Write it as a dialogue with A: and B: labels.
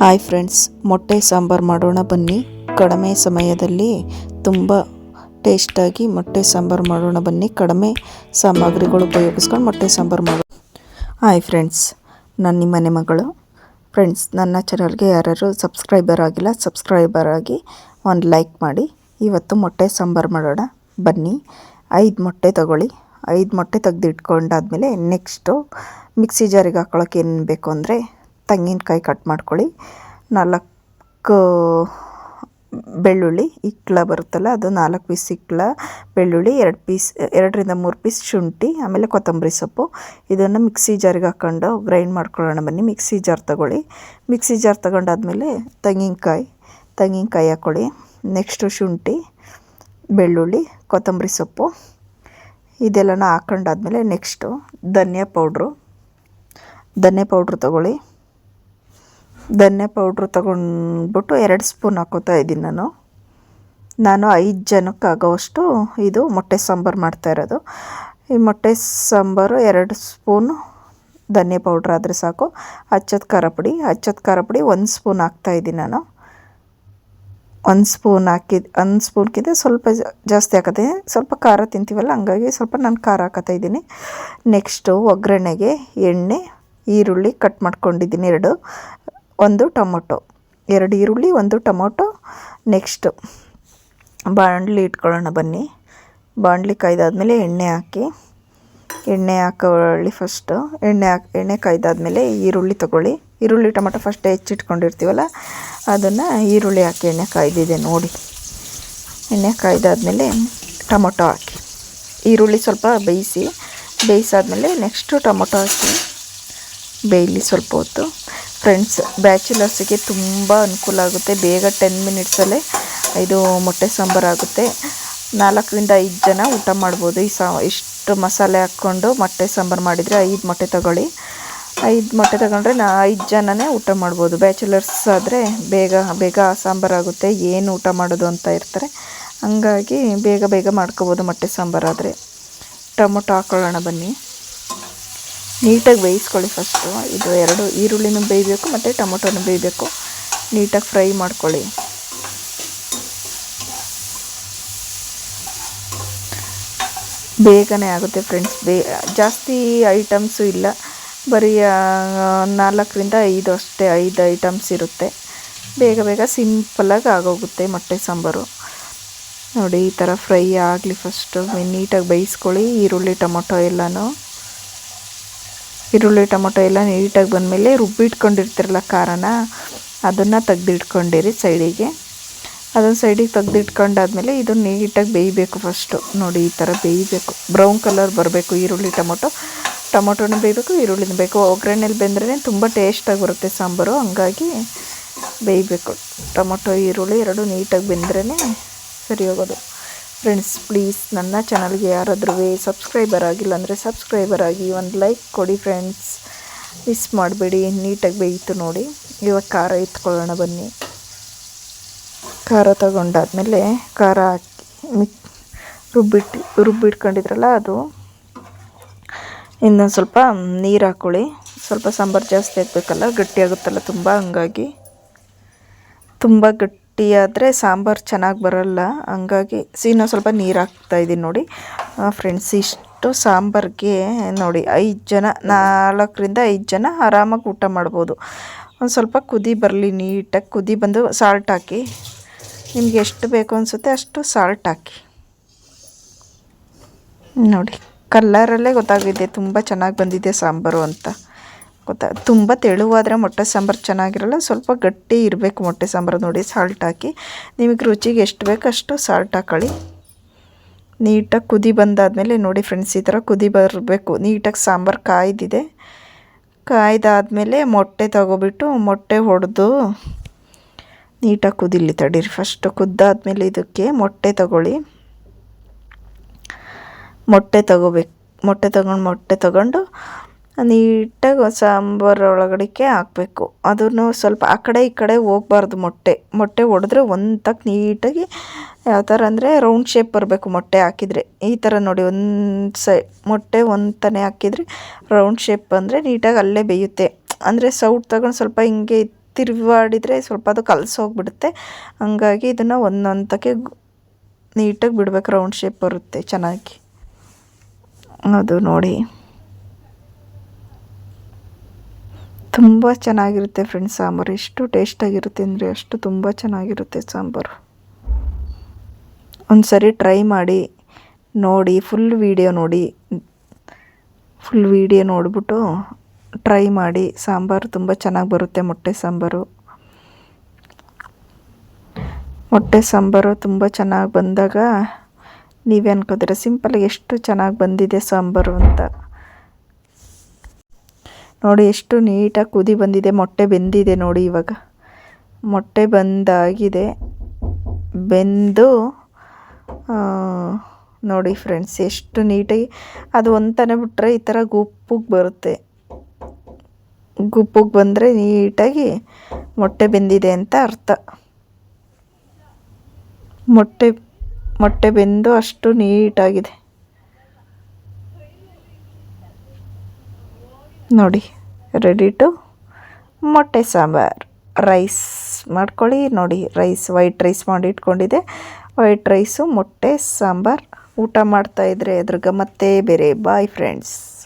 A: Hi friends, ಮೊಟ್ಟೆ ಸಾಂಬಾರು ಮಾಡೋಣ ಬನ್ನಿ. ಕಡಿಮೆ ಸಮಯದಲ್ಲಿ ತುಂಬ ಟೇಸ್ಟಾಗಿ ಮೊಟ್ಟೆ ಸಾಂಬಾರು ಮಾಡೋಣ ಬನ್ನಿ. ಕಡಿಮೆ ಸಾಮಗ್ರಿಗಳು ಉಪಯೋಗಿಸ್ಕೊಂಡು ಮೊಟ್ಟೆ ಸಾಂಬಾರು ಮಾಡೋ ಹಾಯ್ ಫ್ರೆಂಡ್ಸ್, ನಾನು ನಿಮ್ಮ ಮನೆ ಮಗಳು. ಫ್ರೆಂಡ್ಸ್, ನನ್ನ ಚಾನಲ್ಗೆ ಯಾರ್ಯಾರು ಸಬ್ಸ್ಕ್ರೈಬರ್ ಆಗಿಲ್ಲ, ಸಬ್ಸ್ಕ್ರೈಬರ್ ಆಗಿ ಒಂದು ಲೈಕ್ ಮಾಡಿ. ಇವತ್ತು ಮೊಟ್ಟೆ ಸಾಂಬಾರು ಮಾಡೋಣ ಬನ್ನಿ. ಐದು ಮೊಟ್ಟೆ ತಗೊಳ್ಳಿ. ಐದು ಮೊಟ್ಟೆ ತೆಗೆದು ಇಟ್ಕೊಂಡಾದ್ಮೇಲೆ ನೆಕ್ಸ್ಟು ಮಿಕ್ಸಿ ಜಾರಿಗೆ ಹಾಕೊಳಕ್ಕೆ ಏನು ಬೇಕು ಅಂದರೆ ತೆಂಗಿನಕಾಯಿ ಕಟ್ ಮಾಡ್ಕೊಳ್ಳಿ. ನಾಲ್ಕು ಬೆಳ್ಳುಳ್ಳಿ ಇಕ್ಳ ಬರುತ್ತಲ್ಲ, ಅದು ನಾಲ್ಕು ಪೀಸ್ ಇಕ್ಳ ಬೆಳ್ಳುಳ್ಳಿ, ಎರಡು ಪೀಸ್, ಎರಡರಿಂದ ಮೂರು ಪೀಸ್ ಶುಂಠಿ, ಆಮೇಲೆ ಕೊತ್ತಂಬರಿ ಸೊಪ್ಪು. ಇದನ್ನು ಮಿಕ್ಸಿ ಜಾರಿಗೆ ಹಾಕ್ಕೊಂಡು ಗ್ರೈಂಡ್ ಮಾಡ್ಕೊಳ್ಳೋಣ ಬನ್ನಿ. ಮಿಕ್ಸಿ ಜಾರ್ ತಗೊಳ್ಳಿ. ಮಿಕ್ಸಿ ಜಾರ್ ತಗೊಂಡಾದ್ಮೇಲೆ ತೆಂಗಿನಕಾಯಿ ತೆಂಗಿನಕಾಯಿ ಹಾಕ್ಕೊಳ್ಳಿ ನೆಕ್ಸ್ಟು ಶುಂಠಿ, ಬೆಳ್ಳುಳ್ಳಿ, ಕೊತ್ತಂಬರಿ ಸೊಪ್ಪು. ಇದೆಲ್ಲನ ಹಾಕ್ಕೊಂಡಾದ್ಮೇಲೆ ನೆಕ್ಸ್ಟು ಧನಿಯಾ ಪೌಡ್ರು. ಧನಿಯಾ ಪೌಡ್ರು ತಗೊಳ್ಳಿ. ಧನಿಯಾ ಪೌಡ್ರು ತಗೊಂಡ್ಬಿಟ್ಟು ಎರಡು ಸ್ಪೂನ್ ಹಾಕೋತಾ ಇದ್ದೀನಿ ನಾನು. ನಾನು ಐದು ಜನಕ್ಕೆ ಆಗೋವಷ್ಟು ಇದು ಮೊಟ್ಟೆ ಸಾಂಬಾರು ಮಾಡ್ತಾ ಇರೋದು. ಈ ಮೊಟ್ಟೆ ಸಾಂಬಾರು ಎರಡು ಸ್ಪೂನು ಧನ್ಯ ಪೌಡ್ರ್ ಆದರೆ ಸಾಕು. ಅಚ್ಚದ ಖಾರ ಪುಡಿ. ಅಚ್ಚದ ಖಾರ ಪುಡಿ ಒಂದು ಸ್ಪೂನ್ ಹಾಕ್ತಾಯಿದ್ದೀನಿ ನಾನು. ಒಂದು ಸ್ಪೂನ್ ಹಾಕಿದ ಒಂದು ಸ್ಪೂನ್ಗಿಂತ ಸ್ವಲ್ಪ ಜಾಸ್ತಿ ಹಾಕತ್ತೆ ಸ್ವಲ್ಪ ಖಾರ ತಿಂತೀವಲ್ಲ, ಹಂಗಾಗಿ ಸ್ವಲ್ಪ ನಾನು ಖಾರ ಹಾಕತ್ತಾ ಇದ್ದೀನಿ. ನೆಕ್ಸ್ಟು ಒಗ್ಗರಣೆಗೆ ಎಣ್ಣೆ, ಈರುಳ್ಳಿ ಕಟ್ ಮಾಡ್ಕೊಂಡಿದ್ದೀನಿ ಎರಡು. ಒಂದು ಟೊಮೊಟೊ. ಎರಡು ಈರುಳ್ಳಿ, ಒಂದು ಟೊಮೊಟೊ. ನೆಕ್ಸ್ಟು ಬಾಣಲಿ ಇಟ್ಕೊಳ್ಳೋಣ ಬನ್ನಿ. ಬಾಣಲಿ ಕಾಯ್ದಾದ್ಮೇಲೆ ಎಣ್ಣೆ ಹಾಕಿ. ಎಣ್ಣೆ ಹಾಕೊಳ್ಳಿ ಫಸ್ಟು ಎಣ್ಣೆ ಹಾಕಿ, ಎಣ್ಣೆ ಕಾಯ್ದಾದ್ಮೇಲೆ ಈರುಳ್ಳಿ ತೊಗೊಳ್ಳಿ. ಈರುಳ್ಳಿ, ಟೊಮೊಟೊ ಫಸ್ಟ್ ಹೆಚ್ಚಿಟ್ಕೊಂಡಿರ್ತೀವಲ್ಲ, ಅದನ್ನು ಈರುಳ್ಳಿ ಹಾಕಿ ಎಣ್ಣೆ ಕಾಯ್ದಿದೆ ನೋಡಿ. ಎಣ್ಣೆ ಕಾಯ್ದಾದ್ಮೇಲೆ ಟೊಮೊಟೊ ಹಾಕಿ. ಈರುಳ್ಳಿ ಸ್ವಲ್ಪ ಬೇಯಿಸಿ, ಬೇಯಿಸಾದಮೇಲೆ ನೆಕ್ಸ್ಟು ಟೊಮೊಟೊ ಹಾಕಿ. ಬೇಯಲಿ ಸ್ವಲ್ಪ ಹೊತ್ತು ಫ್ರೆಂಡ್ಸ್, ಬ್ಯಾಚುಲರ್ಸಿಗೆ ತುಂಬ ಅನುಕೂಲ ಆಗುತ್ತೆ. ಬೇಗ ಟೆನ್ ಮಿನಿಟ್ಸಲ್ಲೇ ಇದು ಮೊಟ್ಟೆ ಸಾಂಬಾರು ಆಗುತ್ತೆ. ನಾಲ್ಕರಿಂದ ಐದು ಜನ ಊಟ ಮಾಡ್ಬೋದು. ಈ ಸಾ, ಇಷ್ಟು ಮಸಾಲೆ ಹಾಕ್ಕೊಂಡು ಮೊಟ್ಟೆ ಸಾಂಬಾರು ಮಾಡಿದರೆ ಐದು ಮೊಟ್ಟೆ ತಗೊಳ್ಳಿ. ಐದು ಮೊಟ್ಟೆ ತಗೊಂಡ್ರೆ ನಾ, ಐದು ಜನನೇ ಊಟ ಮಾಡ್ಬೋದು. ಬ್ಯಾಚುಲರ್ಸ್ ಆದರೆ ಬೇಗ ಬೇಗ ಸಾಂಬಾರು ಆಗುತ್ತೆ. ಏನು ಊಟ ಮಾಡೋದು ಅಂತ ಇರ್ತಾರೆ. ಹಂಗಾಗಿ ಬೇಗ ಬೇಗ ಮಾಡ್ಕೋಬೋದು ಮೊಟ್ಟೆ ಸಾಂಬಾರು ಆದರೆ. ಟೊಮೊಟೊ ಹಾಕ್ಕೊಳ್ಳೋಣ ಬನ್ನಿ. ನೀಟಾಗಿ ಬೇಯಿಸ್ಕೊಳ್ಳಿ ಫಸ್ಟು ಇದು ಎರಡು ಈರುಳ್ಳಿನೂ ಬೇಯಬೇಕು, ಮತ್ತು ಟೊಮೊಟೊನೂ ಬೇಯಬೇಕು. ನೀಟಾಗಿ ಫ್ರೈ ಮಾಡ್ಕೊಳ್ಳಿ. ಬೇಗನೆ ಆಗುತ್ತೆ ಫ್ರೆಂಡ್ಸ್ ಬೇ, ಜಾಸ್ತಿ ಐಟಮ್ಸು ಇಲ್ಲ. ಬರೀ ನಾಲ್ಕರಿಂದ ಐದು ಅಷ್ಟೇ, ಐದು ಐಟಮ್ಸ್ ಇರುತ್ತೆ. ಬೇಗ ಬೇಗ ಸಿಂಪಲಾಗಿ ಆಗೋಗುತ್ತೆ ಮೊಟ್ಟೆ ಸಾಂಬಾರು. ನೋಡಿ, ಈ ಥರ ಫ್ರೈ ಆಗಲಿ ಫಸ್ಟು ನೀಟಾಗಿ ಬೇಯಿಸ್ಕೊಳ್ಳಿ, ಈರುಳ್ಳಿ, ಟೊಮೊಟೊ ಎಲ್ಲನೂ. ಈರುಳ್ಳಿ, ಟೊಮೊಟೊ ಎಲ್ಲ ನೀಟಾಗಿ ಬಂದಮೇಲೆ ರುಬ್ಬಿಟ್ಕೊಂಡಿರ್ತಿರಲ್ಲ ಖಾರನ, ಅದನ್ನು ತೆಗ್ದಿಟ್ಕೊಂಡಿರಿ ಸೈಡಿಗೆ. ಅದನ್ನು ಸೈಡಿಗೆ ತೆಗ್ದಿಟ್ಕೊಂಡಾದ್ಮೇಲೆ ಇದು ನೀಟಾಗಿ ಬೇಯಬೇಕು ಫಸ್ಟು ನೋಡಿ, ಈ ಥರ ಬೇಯಬೇಕು. ಬ್ರೌನ್ ಕಲರ್ ಬರಬೇಕು ಈರುಳ್ಳಿ, ಟೊಮೊಟೊ. ಟೊಮೊಟೊನೂ ಬೇಯಬೇಕು, ಈರುಳ್ಳಿನ ಬೇಕು. ಒಗ್ಗರಣೆಲಿ ಬೆಂದ್ರೇ ತುಂಬ ಟೇಸ್ಟಾಗಿ ಬರುತ್ತೆ ಸಾಂಬಾರು, ಹಂಗಾಗಿ ಬೇಯಬೇಕು. ಟೊಮೊಟೊ, ಈರುಳ್ಳಿ ಎರಡು ನೀಟಾಗಿ ಬೆಂದ್ರೇ ಸರಿ ಹೋಗೋದು ಫ್ರೆಂಡ್ಸ್ ಪ್ಲೀಸ್ ನನ್ನ ಚಾನಲ್ಗೆ ಯಾರಾದ್ರೂ ಸಬ್ಸ್ಕ್ರೈಬರ್ ಆಗಿಲ್ಲ ಅಂದರೆ ಸಬ್ಸ್ಕ್ರೈಬರ್ ಆಗಿ ಒಂದು ಲೈಕ್ ಕೊಡಿ ಫ್ರೆಂಡ್ಸ್ ಮಿಸ್ ಮಾಡಬೇಡಿ ನೀಟಾಗಿ ಬೇಯಿತು ನೋಡಿ. ಇವಾಗ ಖಾರ ಎತ್ಕೊಳ್ಳೋಣ ಬನ್ನಿ. ಖಾರ ತಗೊಂಡಾದಮೇಲೆ ಖಾರ ಹಾಕಿ ಮಿಕ್ ರುಬ್ಬಿಟ್ಟು, ರುಬ್ಬಿಟ್ಕೊಂಡಿದ್ರಲ್ಲ ಅದು. ಇನ್ನೊಂದು ಸ್ವಲ್ಪ ನೀರು ಹಾಕ್ಕೊಳ್ಳಿ ಸ್ವಲ್ಪ ಸಾಂಬಾರು ಜಾಸ್ತಿ ಹಾಕಬೇಕಲ್ಲ ಗಟ್ಟಿಯಾಗುತ್ತಲ್ಲ ತುಂಬ, ಹಂಗಾಗಿ ತುಂಬ ಗಟ್ಟಿಯಾದರೆ ಸಾಂಬಾರು ಚೆನ್ನಾಗಿ ಬರೋಲ್ಲ. ಹಂಗಾಗಿ ನಾವು ಸ್ವಲ್ಪ ನೀರು ಹಾಕ್ತಾಯಿದ್ದೀನಿ ನೋಡಿ. ಫ್ರೆಂಡ್ಸ್ ಇಷ್ಟು ಸಾಂಬಾರಿಗೆ ನೋಡಿ ಐದು ಜನ, ನಾಲ್ಕರಿಂದ ಐದು ಜನ ಆರಾಮಾಗಿ ಊಟ ಮಾಡ್ಬೋದು. ಒಂದು ಸ್ವಲ್ಪ ಕುದಿ ಬರಲಿ, ನೀಟಾಗಿ ಕುದಿ ಬಂದು ಸಾಲ್ಟ್ ಹಾಕಿ. ನಿಮ್ಗೆ ಎಷ್ಟು ಬೇಕು ಅನಿಸುತ್ತೆ ಅಷ್ಟು ಸಾಲ್ಟ್ ಹಾಕಿ. ನೋಡಿ ಕಲ್ಲರಲ್ಲೇ ಗೊತ್ತಾಗಿದೆ ತುಂಬ ಚೆನ್ನಾಗಿ ಬಂದಿದೆ ಸಾಂಬಾರು ಅಂತ. ಗೊತ್ತಾ? ತುಂಬ ತೆಳುವಾದರೆ ಮೊಟ್ಟೆ ಸಾಂಬಾರು ಚೆನ್ನಾಗಿರಲ್ಲ, ಸ್ವಲ್ಪ ಗಟ್ಟಿ ಇರಬೇಕು ಮೊಟ್ಟೆ ಸಾಂಬಾರು ನೋಡಿ ಸಾಲ್ಟ್ ಹಾಕಿ. ನಿಮಗೆ ರುಚಿಗೆ ಎಷ್ಟು ಬೇಕು ಅಷ್ಟು ಸಾಲ್ಟ್ ಹಾಕೊಳ್ಳಿ. ನೀಟಾಗಿ ಕುದಿ ಬಂದಾದಮೇಲೆ ನೋಡಿ ಫ್ರೆಂಡ್ಸ್ ಈ ಥರ ಕುದಿ ಬರಬೇಕು. ನೀಟಾಗಿ ಸಾಂಬಾರು ಕಾಯ್ದಿದೆ. ಕಾಯ್ದಾದಮೇಲೆ ಮೊಟ್ಟೆ ತಗೊಬಿಟ್ಟು ಮೊಟ್ಟೆ ಹೊಡೆದು ನೀಟಾಗಿ ಕುದಿಲಿ ತಡೀರಿ. ಫಸ್ಟು ಕುದ್ದಾದ್ಮೇಲೆ ಇದಕ್ಕೆ ಮೊಟ್ಟೆ ತಗೊಳ್ಳಿ. ಮೊಟ್ಟೆ ತಗೋಬೇಕು. ಮೊಟ್ಟೆ ತಗೊಂಡು ಮೊಟ್ಟೆ ತಗೊಂಡು ನೀಟಾಗಿ ಸಾಂಬಾರು ಒಳಗಡೆಗೆ ಹಾಕಬೇಕು. ಅದನ್ನು ಸ್ವಲ್ಪ ಆ ಕಡೆ ಈ ಕಡೆ ಹೋಗ್ಬಾರ್ದು ಮೊಟ್ಟೆ. ಮೊಟ್ಟೆ ಹೊಡೆದ್ರೆ ಒಂದು ತಕ್ಕ ನೀಟಾಗಿ ಯಾವ ಥರ ಅಂದರೆ ರೌಂಡ್ ಶೇಪ್ ಬರಬೇಕು ಮೊಟ್ಟೆ ಹಾಕಿದರೆ. ಈ ಥರ ನೋಡಿ ಒಂದು ಸೈ, ಮೊಟ್ಟೆ ಒಂದು ಹಾಕಿದರೆ ರೌಂಡ್ ಶೇಪ್ ಅಂದರೆ ನೀಟಾಗಿ ಅಲ್ಲೇ ಬೇಯುತ್ತೆ. ಅಂದರೆ ಸೌಟ್ ತಗೊಂಡು ಸ್ವಲ್ಪ ಹಿಂಗೆ ತಿರುವಾಡಿದರೆ ಸ್ವಲ್ಪ ಅದು ಕಲಸೋಗ್ಬಿಡುತ್ತೆ ಹಂಗಾಗಿ ಇದನ್ನು ಒಂದೊಂದಕ್ಕೆ ನೀಟಾಗಿ ಬಿಡ್ಬೇಕು ರೌಂಡ್ ಶೇಪ್ ಬರುತ್ತೆ ಚೆನ್ನಾಗಿ. ಅದು ನೋಡಿ. ತುಂಬ ಚೆನ್ನಾಗಿರುತ್ತೆ ಫ್ರೆಂಡ್ಸ್ ಸಾಂಬಾರು. ಎಷ್ಟು ಟೇಸ್ಟಾಗಿರುತ್ತೆ ಅಂದರೆ ಅಷ್ಟು ತುಂಬ ಚೆನ್ನಾಗಿರುತ್ತೆ ಸಾಂಬಾರು. ಒಂದು ಸರಿ ಟ್ರೈ ಮಾಡಿ, ನೋಡಿ ಫುಲ್ ವೀಡಿಯೋ ನೋಡಿ. ಫುಲ್ ವೀಡಿಯೋ ನೋಡಿಬಿಟ್ಟು ಟ್ರೈ ಮಾಡಿ. ಸಾಂಬಾರು ತುಂಬ ಚೆನ್ನಾಗಿ ಬರುತ್ತೆ ಮೊಟ್ಟೆ ಸಾಂಬಾರು. ಮೊಟ್ಟೆ ಸಾಂಬಾರು ತುಂಬ ಚೆನ್ನಾಗಿ ಬಂದಾಗ ನೀವೇ ಅನ್ಕೋತೀರ, ಸಿಂಪಲ್ಲಾಗಿ ಎಷ್ಟು ಚೆನ್ನಾಗಿ ಬಂದಿದೆ ಸಾಂಬಾರು ಅಂತ. ನೋಡಿ, ಎಷ್ಟು ನೀಟಾಗಿ ಕುದಿ ಬಂದಿದೆ. ಮೊಟ್ಟೆ ಬೆಂದಿದೆ ನೋಡಿ ಇವಾಗ. ಮೊಟ್ಟೆ ಬಂದಾಗಿದೆ. ಬೆಂದು ನೋಡಿ ಫ್ರೆಂಡ್ಸ್, ಎಷ್ಟು ನೀಟಾಗಿ, ಅದು ಒಂದನೆ ಬಿಟ್ಟರೆ ಈ ಥರ ಗುಪ್ಪಿಗೆ ಬರುತ್ತೆ. ಗುಪ್ಪಿಗೆ ಬಂದರೆ ನೀಟಾಗಿ ಮೊಟ್ಟೆ ಬೆಂದಿದೆ ಅಂತ ಅರ್ಥ. ಮೊಟ್ಟೆ ಮೊಟ್ಟೆ ಬೆಂದು ಅಷ್ಟು ನೀಟಾಗಿದೆ. ನೋಡಿ ರೆಡಿ ಟು ಮೊಟ್ಟೆ ಸಾಂಬಾರ್. ರೈಸ್ ಮಾಡ್ಕೊಳ್ಳಿ. ನೋಡಿ ರೈಸ್ ವೈಟ್ ರೈಸ್ ಮಾಡಿ ಇಟ್ಕೊಂಡಿದ್ದೆ. ವೈಟ್ ರೈಸು ಮೊಟ್ಟೆ, ಸಾಂಬಾರ್. ಊಟ ಮಾಡ್ತಾಯಿದ್ರೆ ಅದ್ರ ಗಮ್ಮತ್ತೇ ಬೇರೆ. Bye friends